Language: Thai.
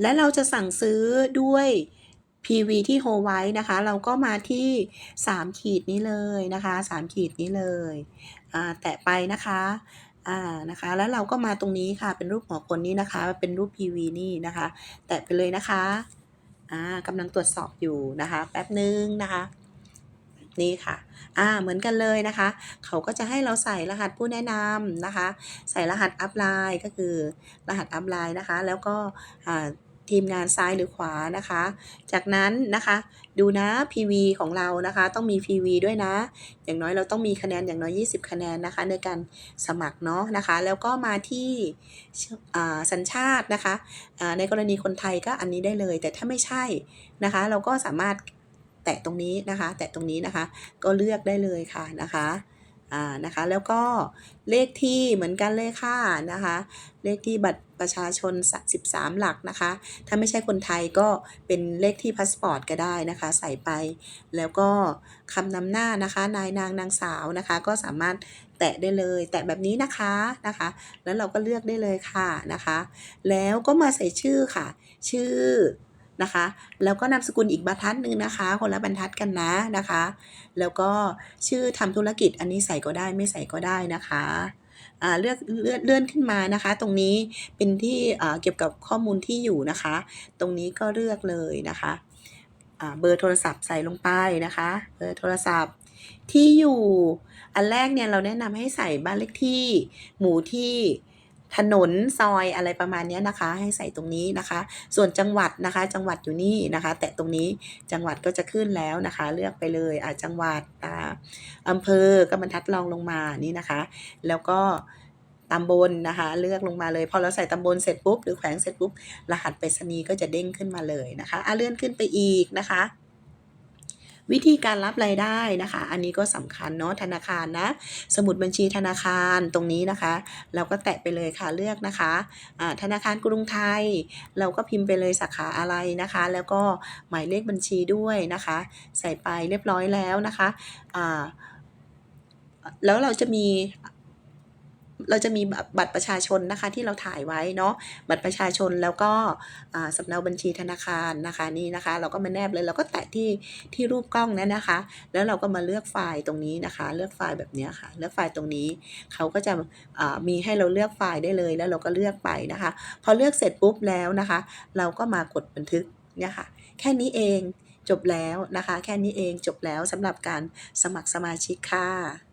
และเราจะสั่งซื้อด้วย PV ที่โฮไว้นะคะ เราก็มาที่ 3 ขีดนี้เลยนะคะ 3 ขีดนี้เลยแตะไปนะคะอ่านะคะ แล้วเราก็มาตรงนี้ค่ะ เป็นรูปหัวคนนี้นะคะ เป็นรูป PV นี่นะคะ แตะไปเลยนะคะอ่ากำลังตรวจสอบอยู่นะคะ แป๊บนึงนะคะนี่ค่ะ อ่า เหมือนกันเลยนะคะ เขาก็จะให้เราใส่รหัสผู้แนะนำนะคะ ใส่รหัสอัพไลน์ก็คือรหัสอัพไลน์นะคะ แล้วก็อ่า ทีมงานซ้ายหรือขวานะคะ จากนั้นนะคะ ดูนะ PV ของเรานะคะ ต้องมี PV ด้วยนะ อย่างน้อยเราต้องมีคะแนนอย่างน้อย 20 คะแนนนะคะ ในการสมัครเนาะนะคะ แล้วก็มาที่สัญชาตินะคะในกรณีคนไทยก็อันนี้ได้เลย แต่ถ้าไม่ใช่นะคะ เราก็สามารถแตะตรงนี้นะคะ แตะตรงนี้นะคะ ก็เลือกได้เลยค่ะนะคะ อ่านะคะแล้วก็เลขที่เหมือนกันเลยค่ะนะคะเลขที่บัตรประชาชน 13 หลักนะคะ ถ้าไม่ใช่คนไทยก็เป็นเลขที่พาสปอร์ตก็ได้นะคะ ใส่ไป แล้วก็คำนำหน้านะคะนายนางนางสาวนะคะ ก็สามารถแตะได้เลย แตะแบบนี้นะคะนะคะ แล้วเราก็เลือกได้เลยค่ะนะคะ แล้วก็มาใส่ชื่อค่ะ ชื่อ นะคะ แล้วก็นามสกุลอีกบรรทัดหนึ่งนะคะ คนละบรรทัดกันนะนะคะ แล้วก็ชื่อทำธุรกิจอันนี้ใส่ก็ได้ไม่ใส่ก็ได้นะคะเลือกเลื่อนเลื่อนขึ้นมานะคะ ตรงนี้เป็นที่เกี่ยวกับข้อมูลที่อยู่นะคะ ตรงนี้ก็เลือกเลยนะคะเบอร์โทรศัพท์ใส่ลงไปนะคะเบอร์โทรศัพท์ที่อยู่ อันแรกเนี่ยเราแนะนำให้ใส่บ้านเลขที่ หมู่ที่ ถนนซอยอะไรประมาณนี้นะคะ ให้ใส่ตรงนี้นะคะ ส่วนจังหวัดนะคะ จังหวัดอยู่นี่นะคะ แตะตรงนี้จังหวัดก็จะขึ้นแล้วนะคะ เลือกไปเลยอ่าจังหวัดอ่าอำเภอก็บรรทัดรองลงมานี่นะคะ แล้วก็ตำบลนะคะ เลือกลงมาเลย พอเราใส่ตำบลเสร็จปุ๊บหรือแขวงเสร็จปุ๊บรหัสไปรษณีย์ก็จะเด้งขึ้นมาเลยนะคะอะเลื่อนขึ้นไปอีกนะคะ วิธีการรับรายได้นะคะ อันนี้ก็สำคัญเนาะธนาคารนะ สมุดบัญชีธนาคารตรงนี้นะคะ เราก็แตะไปเลยค่ะเลือกนะคะธนาคารกรุงไทย เราก็พิมพ์ไปเลยสาขาอะไรนะคะ แล้วก็หมายเลขบัญชีด้วยนะคะ ใส่ไปเรียบร้อยแล้วนะคะแล้วเราจะมี เราจะมีบัตรประชาชนนะคะที่เราถ่ายไว้เนาะบัตรประชาชนแล้วก็สำเนาบัญชีธนาคารนะคะนี่นะคะ เราก็มาแนบเลยเราก็แตะที่ที่รูปกล้องนั้นนะคะ แล้วเราก็มาเลือกไฟล์ตรงนี้นะคะ เลือกไฟล์แบบนี้ค่ะ เลือกไฟล์ตรงนี้เขาก็จะมีให้เราเลือกไฟล์ได้เลย แล้วเราก็เลือกไปนะคะ พอเลือกเสร็จปุ๊บแล้วนะคะ เราก็มากดบันทึกเนี่ยค่ะแค่นี้เองจบแล้วนะคะ แค่นี้เองจบแล้วสำหรับการสมัครสมาชิกค่ะ